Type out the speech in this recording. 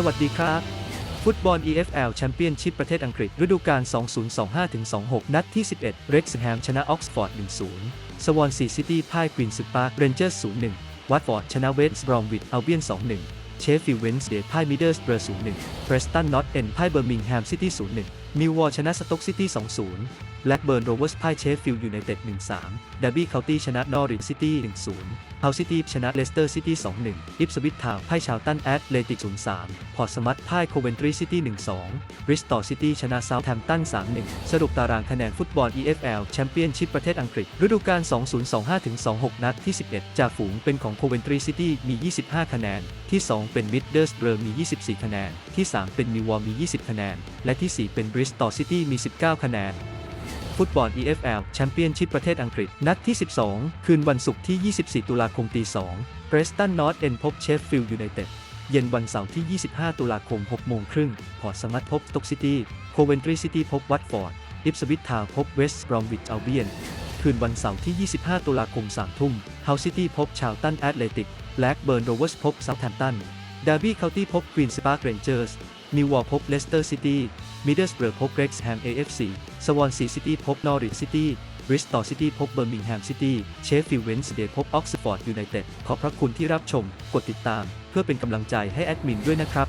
สวัสดีครับ ฟุตบอล EFL แชมเปี้ยนชิพประเทศอังกฤษ ฤดูกาล 2025-26 นัดที่ 11 เร็กซ์แฮมชนะออกซฟอร์ด 1-0 สวอนซีซิตี้พ่ายควีนส์ปาร์คเรนเจอร์ 0-1 วัตฟอร์ด ชนะเวสต์บรอมวิดอัลเบียน 2-1 เชฟฟิลด์เวนส์เดย์พ่ายมิดเดิลสเบอร์0-1 เพรสตันนอตเอ็นพ่ายเบอร์มิงแฮมซิตี้ 0-1มิลวอลชนะสต็อกซิตี้ 2-0แบล็กเบิร์นโรเวอร์สพ่ายเชฟฟิลด์ยูไนเต็ด 1-3 ดับบี้เคาน์ตี้ชนะนอริทซิตี้ 1-0 เฮาซิตี้ชนะเลสเตอร์ซิตี้ 2-1 อิปสวิททาวน์พ่ายชาวตันแอตเลติก 0-3 พอร์ตสมัตพ่ายโคเวนทรีซิตี้ 1-2 บริสตอลซิตี้ชนะเซาท์แฮมป์ตัน 3-1 สรุปตารางคะแนนฟุตบอล EFL แชมเปี้ยนชิพประเทศอังกฤษ ฤดูกาล 2025-26 นัดที่ 11จาฝูงเป็นของโคเวนทรีซิตี้ มี 25 คะแนน ที่ 2 เป็นมิดเดิลสเบอร์มี 24 คะแนน ที่ 3 เป็นมิววอลมี 20 คะแนน และที่ 4 เป็นบริสตอลซิตี้ มี 19 คะแนน ฟุตบอล EFL แชมเปี้ยนชิพประเทศอังกฤษ นัดที่ 12 คืนวันศุกร์ที่ 24 ตุลาคมตี2 p รสตันนอตเอ็นพบเชฟฟิลด์ยูไนเต็ด เย็นวันเสาร์ที่ 25 ตุลาคม 6 โมงครึ่ง พอร์ตสมัตพบสต็อกซิตี้ โคเวนทรีซิตี้พบวัตฟอร์ด อิปสวิททาวพบเวสต์บรอมวิชอัลเบียน คืนวันเสาร์ที่ 25 ตุลาคม 3 ทุ่ม เฮาซิตี้พบชาวตันแอตเลติก แบล็กเบิร์นโรเวอร์สพบเซาท์แฮมป์ตัน ดาร์บี้เคาน์ตี้พบควีนส์ปาร์คเรนเจอร์สมิววอลพบเลสเตอร์ซิตี้ มิดเดิลสเบอร์พบเร็กซ์แฮม AFC สวอนซีซิตี้พบนอริทซิตี้บริสตอลซิตี้พบเบอร์มิงแฮมซิตี้เชฟฟิลด์เวนส์เดย์พบออกซฟอร์ดยูไนเต็ดขอบพระคุณที่รับชม กดติดตาม เพื่อเป็นกำลังใจให้แอดมินด้วยนะครับ